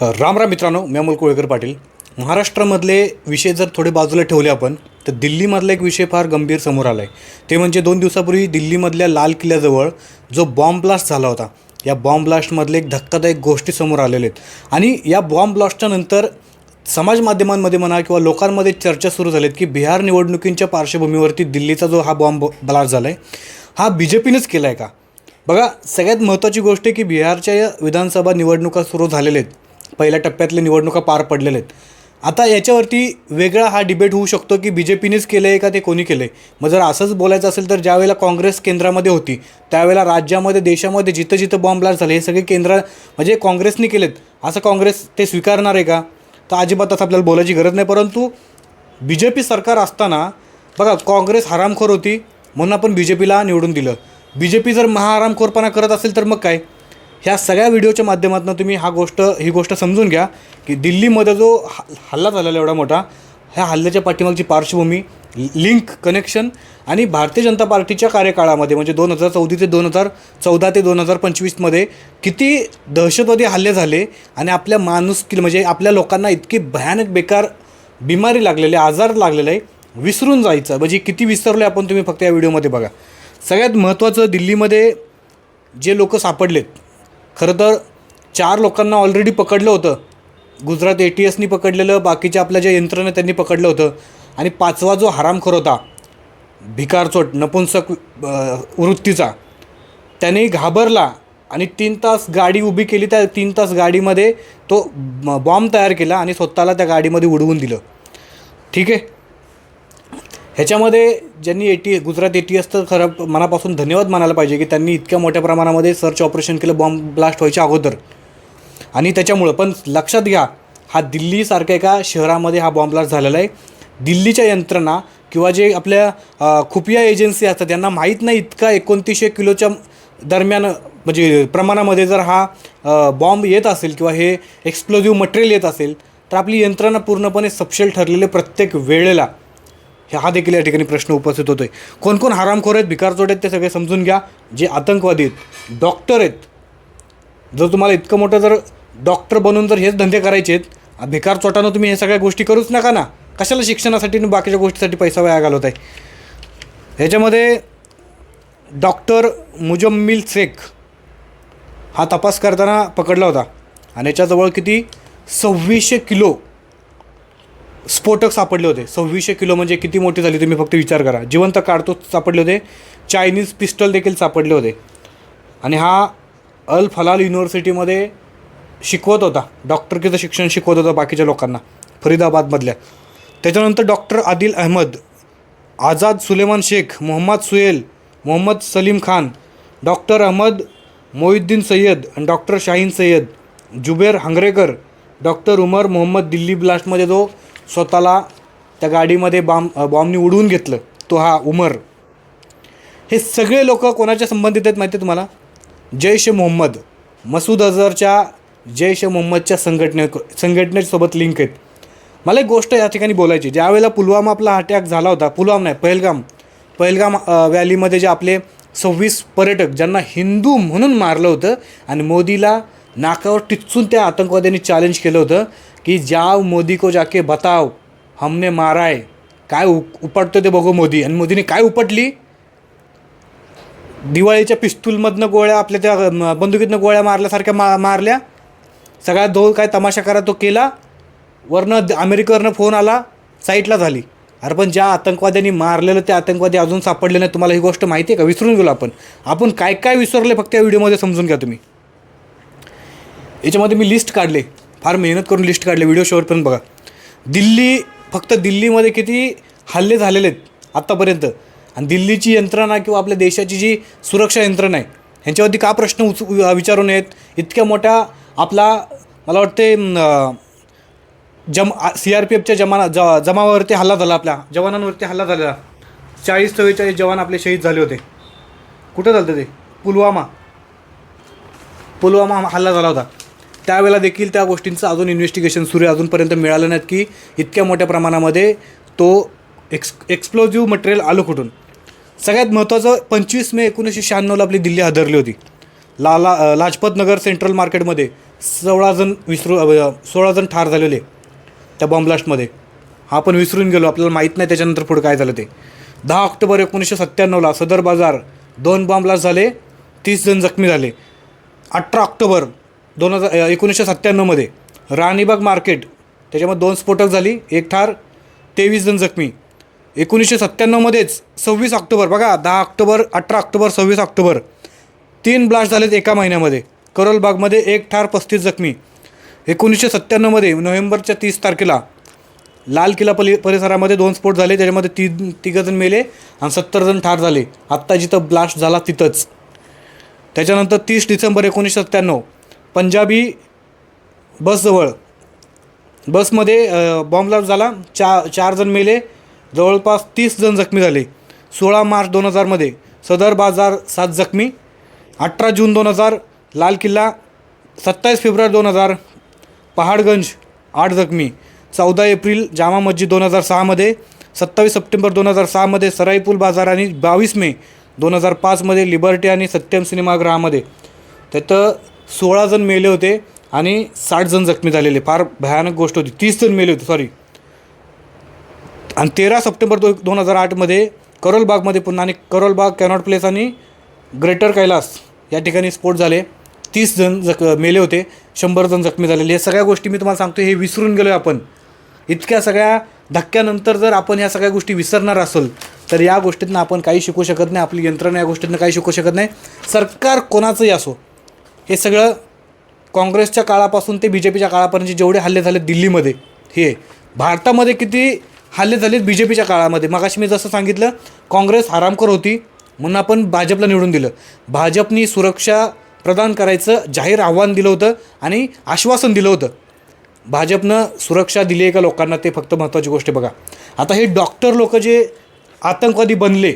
राम राम मित्रांनो मी अमोल कोळेकर पाटील. महाराष्ट्रामधले विषय जर थोडे बाजूला ठेवले आपण तर दिल्लीमधला एक विषय फार गंभीर समोर आला आहे ते म्हणजे दोन दिवसापूर्वी दिल्लीमधल्या लाल किल्ल्याजवळ जो बॉम्ब ब्लास्ट झाला होता या बॉम्ब ब्लास्टमधले एक धक्कादायक गोष्टी समोर आलेल्या आहेत. आणि या बॉम्ब ब्लास्टच्या नंतर समाज माध्यमांमध्ये म्हणा किंवा लोकांमध्ये चर्चा सुरू झालीत की बिहार निवडणुकींच्या पार्श्वभूमीवरती दिल्लीचा जो हा बॉम्ब ब्लास्ट झाला आहे हा बी जे पीनेच केला आहे का? बघा सगळ्यात महत्त्वाची गोष्ट आहे की बिहारच्या या विधानसभा निवडणुका सुरू झालेल्या आहेत. पहिल्या टप्प्यातल्या निवडणुका पार पडलेल्या आहेत. आता याच्यावरती वेगळा हा डिबेट होऊ शकतो की बी जे पीनेच केलं आहे का ते कोणी केलं आहे मग जर असंच बोलायचं असेल तर ज्यावेळेला काँग्रेस केंद्रामध्ये होती त्यावेळेला राज्यामध्ये देशामध्ये जिथं जिथं बॉम्ब ब्लास्ट झाले हे सगळे केंद्र म्हणजे काँग्रेसने केलेत. असं काँग्रेस ते स्वीकारणार आहे का? तर अजिबात असं आपल्याला बोलायची गरज नाही. परंतु बी जे पी सरकार असताना बघा काँग्रेस हरामखोर होती म्हणून आपण बी जे पीला निवडून दिलं. बी जे पी जर महाआरामखोरपणा करत असेल तर मग काय? ह्या सगळ्या व्हिडिओच्या माध्यमातून तुम्ही हा गोष्ट ही गोष्ट समजून घ्या की दिल्लीमध्ये जो हल्ला झालेला एवढा मोठा ह्या हल्ल्याच्या पाठीमागची पार्श्वभूमी लिंक कनेक्शन आणि भारतीय जनता पार्टीच्या कार्यकाळामध्ये म्हणजे दोन हजार चौदा ते दोन हजार चौदा ते दोन हजार पंचवीसमध्ये किती दहशतवादी हल्ले झाले आणि आपल्या माणूस म्हणजे आपल्या लोकांना इतकी भयानक बेकार बिमारी लागलेली आहे, आजार लागलेला आहे विसरून जायचं. म्हणजे किती विसरलो आपण तुम्ही फक्त या व्हिडिओमध्ये बघा. सगळ्यात महत्त्वाचं दिल्लीमध्ये जे लोक सापडलेत खरं तर चार लोकांना ऑलरेडी पकडलं होतं. गुजरात ए टी एसनी पकडलेलं बाकीच्या आपल्या ज्या यंत्रणा त्यांनी पकडलं होतं. आणि पाचवा जो हरामखोर होता भिकारचोट नपुंसक वृत्तीचा त्याने घाबरला आणि तीन तास गाडी उभी केली. त्या तीन तास गाडीमध्ये तो बॉम्ब तयार केला आणि स्वतःला त्या गाडीमध्ये उडवून दिलं. ठीक आहे? ह्याच्यामध्ये ज्यांनी A T Gujarat A T S तर खरं मनापासून धन्यवाद मानायला पाहिजे की त्यांनी इतक्या मोठ्या प्रमाणामध्ये सर्च ऑपरेशन केलं बॉम्ब ब्लास्ट व्हायच्या अगोदर. आणि त्याच्यामुळं पण लक्षात घ्या हा दिल्लीसारख्या एका शहरामध्ये हा बॉम्ब ब्लास्ट झालेला आहे. दिल्लीच्या यंत्रणा किंवा जे आपल्या खुफिया एजन्सी असतात त्यांना माहीत नाही इतका एकोणतीसशे किलोच्या दरम्यान म्हणजे प्रमाणामध्ये जर हा बॉम्ब येत असेल किंवा हे एक्सप्लोजिव्ह मटेरियल येत असेल तर आपली यंत्रणा पूर्णपणे सपशेल ठरलेले प्रत्येक वेळेला. हा देखील या ठिकाणी प्रश्न उपस्थित होतोय. कोण कोण हरामखोर आहेत भिकारचोट आहेत ते सगळे समजून घ्या. जे आतंकवादी आहेत डॉक्टर आहेत. जर तुम्हाला इतकं मोठं जर डॉक्टर बनून जर हेच धंदे करायचे आहेत भिकार चोटानं तुम्ही हे सगळ्या गोष्टी करूच नका ना. कशाला शिक्षणासाठी आणि बाकीच्या गोष्टीसाठी पैसा वाया घालवत आहे ह्याच्यामध्ये डॉक्टर मुजम्मिल शेख हा तपास करताना पकडला होता. आणि याच्याजवळ किती? सव्वीसशे किलो स्फोटक सापडले होते. सव्वीसशे किलो म्हणजे किती मोठी झाली तुम्ही फक्त विचार करा. जिवंत काढतो सापडले होते. चायनीज पिस्टल देखील सापडले होते. आणि हा अल फलाल युनिव्हर्सिटीमध्ये शिकवत होता. डॉक्टरकीचं शिक्षण शिकवत होता बाकीच्या लोकांना फरीदाबादमधल्या. त्याच्यानंतर डॉक्टर आदिल अहमद आझाद सुलेमान शेख मोहम्मद सुहेल मोहम्मद सलीम खान डॉक्टर अहमद मोहिद्दीन सय्यद आणि डॉक्टर शाहीन सय्यद जुबेर हंगरेकर डॉक्टर उमर मोहम्मद दिल्ली ब्लास्टमध्ये जो स्वतःला त्या गाडीमध्ये बॉम्ब बॉम्बनी उडवून घेतलं तो हा उमर. हे सगळे लोक कोणाच्या संबंधित आहेत माहिती आहे तुम्हाला? जैश मोहम्मद मसूद अझरच्या जैश मोहम्मदच्या संघटने संघटनेसोबत लिंक आहेत. मला एक गोष्ट या ठिकाणी बोलायची ज्यावेळेला पुलवामा आपला अटॅक झाला होता पुलवामा नाही पहलगाम पहलगाम व्हॅलीमध्ये जे आपले सव्वीस पर्यटक ज्यांना हिंदू म्हणून मारलं होतं आणि मोदीला नाकावर टिचून त्या आतंकवाद्यांनी चॅलेंज केलं होतं की जाव मोदी को जाके बताव हमने मारा आहे काय उ उपटतो ते बघू मोदी. आणि मोदीने काय उपटली? दिवाळीच्या पिस्तूलमधनं गोळ्या आपल्या त्या बंदुकीतनं गोळ्या मारल्यासारख्या मा मारल्या. सगळ्यात दो काय तमाशा करा तो केला. वरनं द- अमेरिकेवरनं फोन आला. साईटला झाली. अरे पण ज्या आतंकवाद्यांनी मारलेलं ते आतंकवादी अजून सापडले नाही तुम्हाला ही गोष्ट माहिती आहे का? विसरून गेलो आपण. आपण काय काय विसरले फक्त या व्हिडिओमध्ये समजून घ्या तुम्ही. याच्यामध्ये मी लिस्ट काढले. फार मेहनत करून लिस्ट काढले व्हिडिओ शेवटपर्यंत बघा. दिल्ली फक्त दिल्लीमध्ये किती हल्ले झालेले आहेत आत्तापर्यंत आणि दिल्लीची यंत्रणा किंवा आपल्या देशाची जी सुरक्षा यंत्रणा आहे ह्यांच्यावरती का प्रश्न उच विचारून येत इतक्या मोठ्या आपला मला वाटते जम सी आर पी एफच्या जमाना ज जमावावरती हल्ला झाला आपल्या जवानांवरती हल्ला झालेला. चाळीस चव्वेचाळीस जवान आपले शहीद झाले होते. कुठं झालं ते? पुलवामा. पुलवामा हल्ला झाला होता. त्यावेळेला देखील त्या गोष्टींचं अजून इन्व्हेस्टिगेशन सुरू आहे. अजूनपर्यंत मिळालं नाहीत की इतक्या मोठ्या प्रमाणामध्ये तो एक्स एक्सप्लोजिव्ह मटेरियल आलं कुठून? सगळ्यात महत्त्वाचं पंचवीस मे एकोणीसशे शहाण्णवला आपली दिल्ली हादरली होती. लाला अ, लाजपत नगर सेंट्रल मार्केटमध्ये सोळा जण विसरू सोळा जण ठार झालेले त्या बॉम्ब ब्लास्टमध्ये हा आपण विसरून गेलो. आपल्याला माहीत नाही त्याच्यानंतर पुढे काय झालं ते. दहा ऑक्टोबर एकोणीसशे सत्त्याण्णवला सदर बाजार दोन बॉम्बलास्ट झाले तीस जण जखमी झाले. अठरा ऑक्टोबर दोन हजार एकोणीसशे सत्त्याण्णवमध्ये राणीबाग मार्केट त्याच्यामध्ये दोन स्फोटक झाली एक ठार तेवीस जण जखमी. एकोणीसशे सत्त्याण्णवमध्येच सव्वीस ऑक्टोबर बघा दहा ऑक्टोबर अठरा ऑक्टोबर सव्वीस ऑक्टोबर तीन ब्लास्ट झालेत एका महिन्यामध्ये. करोलबागमध्ये एक ठार पस्तीस जखमी. एकोणीसशे सत्त्याण्णवमध्ये नोव्हेंबरच्या तीस तारखेला लाल किल्ला पली परिसरामध्ये दोन स्फोट झाले त्याच्यामध्ये तीन तिघंजण मेले आणि सत्तर जण ठार झाले. आत्ता जिथं ब्लास्ट झाला तिथंच. त्याच्यानंतर तीस डिसेंबर एकोणीसशे सत्त्याण्णव पंजाबी बसजवळ. बसमध्ये अ, झाला. चा चार जण मेले. जवळपास तीस जण जखमी झाले. सोळा मार्च दोन हजारमध्ये सदर बाजार सात जखमी. अठरा जून दोन हजार लाल किल्ला. सत्तावीस फेब्रुवारी दोन हजार पहाडगंज आठ जखमी. चौदा एप्रिल जामा मस्जिद दोन हजार सहामध्ये सत्तावीस सप्टेंबर दोन हजार सहामध्ये सराईपूल बाजार आणि बावीस मे दोन हजार पाचमध्ये लिबर्टी आणि सत्यम सिनेमागृहामध्ये. त्यात सोळा जण मेले होते आणि साठ जण जखमी झालेले. फार भयानक गोष्ट होती. तीस जण मेले होते सॉरी आणि तेरा सप्टेंबर दो दोन हजार आठमध्ये करोलबागमध्ये पुन्हा आणि करोलबाग कॅनॉट प्लेस आणि ग्रेटर कैलास या ठिकाणी स्फोट झाले. तीस जण जख मेले होते शंभर जण जखमी झालेले. हे सगळ्या गोष्टी मी तुम्हाला सांगतो हे विसरून गेलो आपण. इतक्या सगळ्या धक्क्यानंतर जर आपण ह्या सगळ्या गोष्टी विसरणार असेल तर या गोष्टीतनं आपण काही शिकू शकत नाही. आपली यंत्रणा या गोष्टीतनं काही शिकू शकत नाही. सरकार कोणाचंही असो हे सगळं काँग्रेसच्या काळापासून ते बी जे पीच्या काळापर्यंत जेवढे हल्ले झाले दिल्लीमध्ये हे भारतामध्ये किती हल्ले झालेत बी जे पीच्या काळामध्ये? मगाशी मी जसं सांगितलं काँग्रेस हरामखोर होती म्हणून आपण भाजपला निवडून दिलं. भाजपनी सुरक्षा प्रदान करायचं जाहीर आव्हान दिलं होतं आणि आश्वासन दिलं होतं. भाजपनं सुरक्षा दिली आहे का लोकांना? ते फक्त महत्त्वाची गोष्ट बघा. आता हे डॉक्टर लोक जे आतंकवादी बनले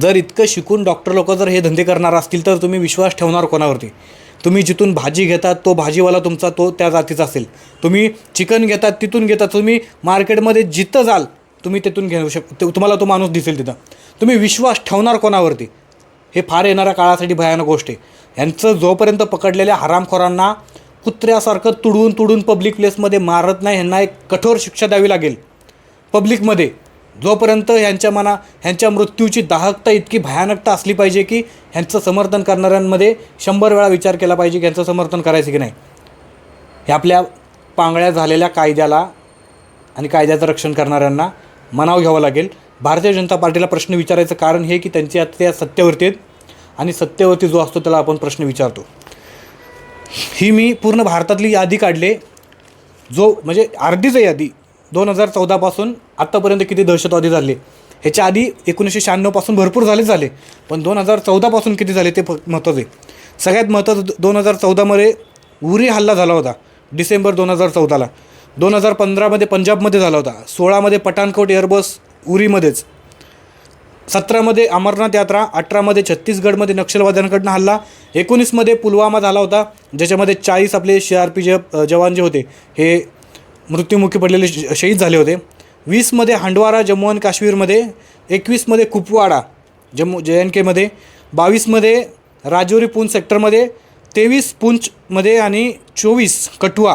जर इतकं शिकून डॉक्टर लोक जर हे धंदे करणार असतील तर तुम्ही विश्वास ठेवणार कोणावरती? तुम्ही जिथून भाजी घेतात तो भाजीवाला तुमचा तो त्या जातीचा असेल. तुम्ही चिकन घेतात तिथून घेतात तुम्ही मार्केटमध्ये जिथं जाल तुम्ही तिथून घेऊ शक तुम्हाला तो माणूस दिसेल तिथं. तुम्ही विश्वास ठेवणार कोणावरती? हे फार येणाऱ्या काळासाठी भयानक गोष्ट आहे. यांचं जोपर्यंत पकडलेल्या हरामखोरांना कुत्र्यासारखं तुडून तुडून पब्लिक प्लेसमध्ये मारत नाही ह्यांना एक कठोर शिक्षा द्यावी लागेल. पब्लिकमध्ये जोपर्यंत ह्यांच्या मना ह्यांच्या मृत्यूची दाहकता इतकी भयानकता असली पाहिजे की ह्यांचं समर्थन करणाऱ्यांमध्ये शंभर वेळा विचार केला पाहिजे की ह्यांचं समर्थन करायचं की नाही. हे आपल्या पांगळ्या झालेल्या कायद्याला आणि कायद्याचं रक्षण करणाऱ्यांना मनाव घ्यावं लागेल. भारतीय जनता पार्टीला प्रश्न विचारायचं कारण हे की त्यांची आता त्या सत्तेवरती आहेत आणि सत्तेवरती जो असतो त्याला आपण प्रश्न विचारतो. ही मी पूर्ण भारतातली यादी काढले. जो म्हणजे अर्धीच यादी. दोन हजार चौदापासून आत्तापर्यंत किती दहशतवादी झाले? ह्याच्या आधी एकोणीसशे शहाण्णवपासून भरपूर झाले झाले पण दोन हजार चौदापासून किती झाले ते फ- महत्त्वाचे? सगळ्यात महत्त्वाचं दोन हजार चौदामध्ये उरी हल्ला झाला होता डिसेंबर दोन हजार चौदाला. दोन हजार पंधरामध्ये पंजाबमध्ये झाला होता सोळामध्ये पठाणकोट एअरबस उरीमध्येच. सतरामध्ये अमरनाथ यात्रा अठरामध्ये छत्तीसगडमध्ये नक्षलवाद्यांकडनं हल्ला एकोणीसमध्ये पुलवामा झाला होता ज्याच्यामध्ये चाळीस आपले सी आर पी जे जवान जे होते हे मृत्युमुखी पडलेले श- शहीद झाले होते. वीसमध्ये हांडवारा जम्मू आणि काश्मीरमध्ये एकवीसमध्ये कुपवाडा जम्मू जे एन केमध्ये बावीसमध्ये राजौरी पूंछ सेक्टरमध्ये तेवीस पूंछमध्ये आणि चोवीस कठुआ.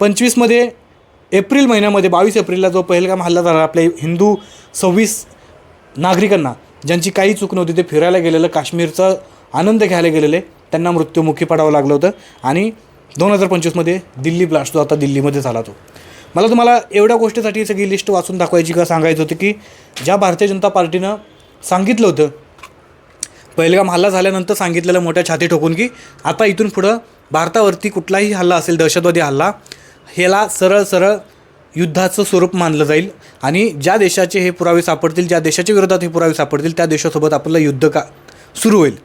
पंचवीसमध्ये एप्रिल महिन्यामध्ये बावीस एप्रिलला जो पहिलगाम हल्ला झाला आपल्या हिंदू सव्वीस नागरिकांना ज्यांची काही चूक नव्हती ते फिरायला गेलेलं काश्मीरचा आनंद घ्यायला गेलेले त्यांना मृत्युमुखी पडावं लागलं होतं. आणि दोन हजार पंचवीसमध्ये दिल्ली ब्लास्ट जो आता दिल्लीमध्ये झाला तो. मला तुम्हाला एवढ्या गोष्टीसाठी सगळी लिस्ट वाचून दाखवायची का सांगायचं होतं की ज्या भारतीय जनता पार्टीनं सांगितलं होतं पहिलगाम हल्ला झाल्यानंतर सांगितलेलं मोठ्या छाती ठोकून की आता इथून पुढं भारतावरती कुठलाही हल्ला असेल दहशतवादी हल्ला ह्याला सरळ सरळ युद्धाचं स्वरूप मानलं जाईल आणि ज्या देशाचे हे पुरावे सापडतील ज्या देशाच्या विरोधात हे पुरावे सापडतील त्या देशासोबत आपलं युद्ध का सुरू होईल.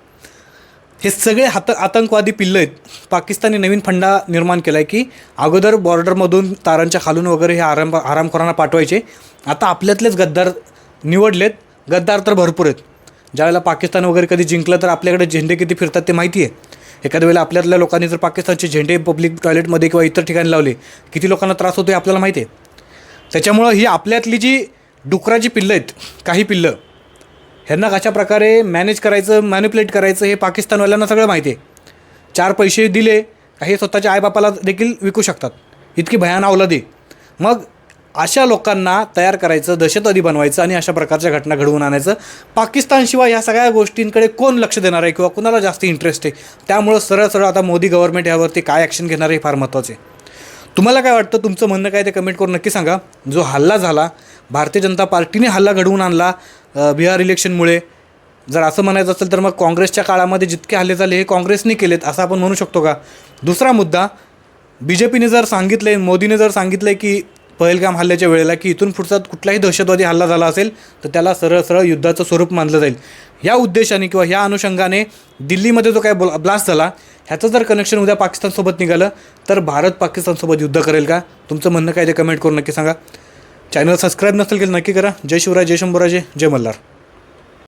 हे सगळे हात आतंकवादी पिल्लं आहेत. पाकिस्तानने नवीन फंडा निर्माण केला आहे की अगोदर बॉर्डरमधून तारांच्या खालून वगैरे हे आराम आरामखोरांना पाठवायचे. आता आपल्यातलेच गद्दार निवडलेत. गद्दार तर भरपूर आहेत. ज्यावेळेला पाकिस्तान वगैरे कधी जिंकलं तर आपल्याकडे झेंडे किती फिरतात ते माहिती आहे. एखाद्या वेळेला आपल्यातल्या लोकांनी जर पाकिस्तानचे झेंडे पब्लिक टॉयलेटमध्ये किंवा इतर ठिकाणी लावले किती लोकांना त्रास होतो हे आपल्याला माहिती आहे. त्याच्यामुळं ही आपल्यातली जी डुकराची पिल्लं आहेत काही पिल्लं ह्यांना कशा प्रकारे मॅनेज करायचं मॅन्युप्लेट करायचं हे पाकिस्तानवाल्यांना सगळं माहिती आहे. चार पैसे दिले का हे स्वतःच्या आईबापाला देखील विकू शकतात. इतकी भयान अवलादी मग अशा लोकांना तयार करायचं दहशतवादी बनवायचं आणि अशा प्रकारच्या घटना घडवून आणायचं. पाकिस्तानशिवाय ह्या सगळ्या गोष्टींकडे कोण लक्ष देणार आहे किंवा कुणाला जास्त इंटरेस्ट आहे? त्यामुळं सरळ सरळ आता मोदी गव्हर्नमेंट यावरती काय ॲक्शन घेणार हे फार महत्त्वाचं आहे. तुम्हाला काय वाटतं? तुमचं म्हणणं काय ते कमेंट करून नक्की सांगा. जो हल्ला झाला भारतीय जनता पार्टीने हल्ला घडवून आणला बिहार इलेक्शनमुळे. जर असं म्हणायचं असेल तर मग काँग्रेसच्या काळामध्ये जितके हल्ले झाले हे काँग्रेसने केलेत असं आपण म्हणू शकतो का? दुसरा मुद्दा बी जे पीने जर सांगितलं आहे मोदीने जर सांगितलं आहे की पहलगाम हल्ल्याच्या वेळेला की इथून पुढचा कुठलाही दहशतवादी हल्ला झाला असेल तर त्याला सरळ सरळ युद्धाचं स्वरूप मानलं जाईल. या उद्देशाने किंवा ह्या अनुषंगाने दिल्लीमध्ये जो काय ब्लास्ट झाला ह्याचं जर कनेक्शन उद्या पाकिस्तानसोबत निघालं तर भारत पाकिस्तानसोबत युद्ध करेल का? तुमचं म्हणणं काय ते कमेंट करून नक्की सांगा. चॅनल सबस्क्राईब नसेल केलं नक्की करा. जय शिवराय जय शंभूराजे जय मल्हार.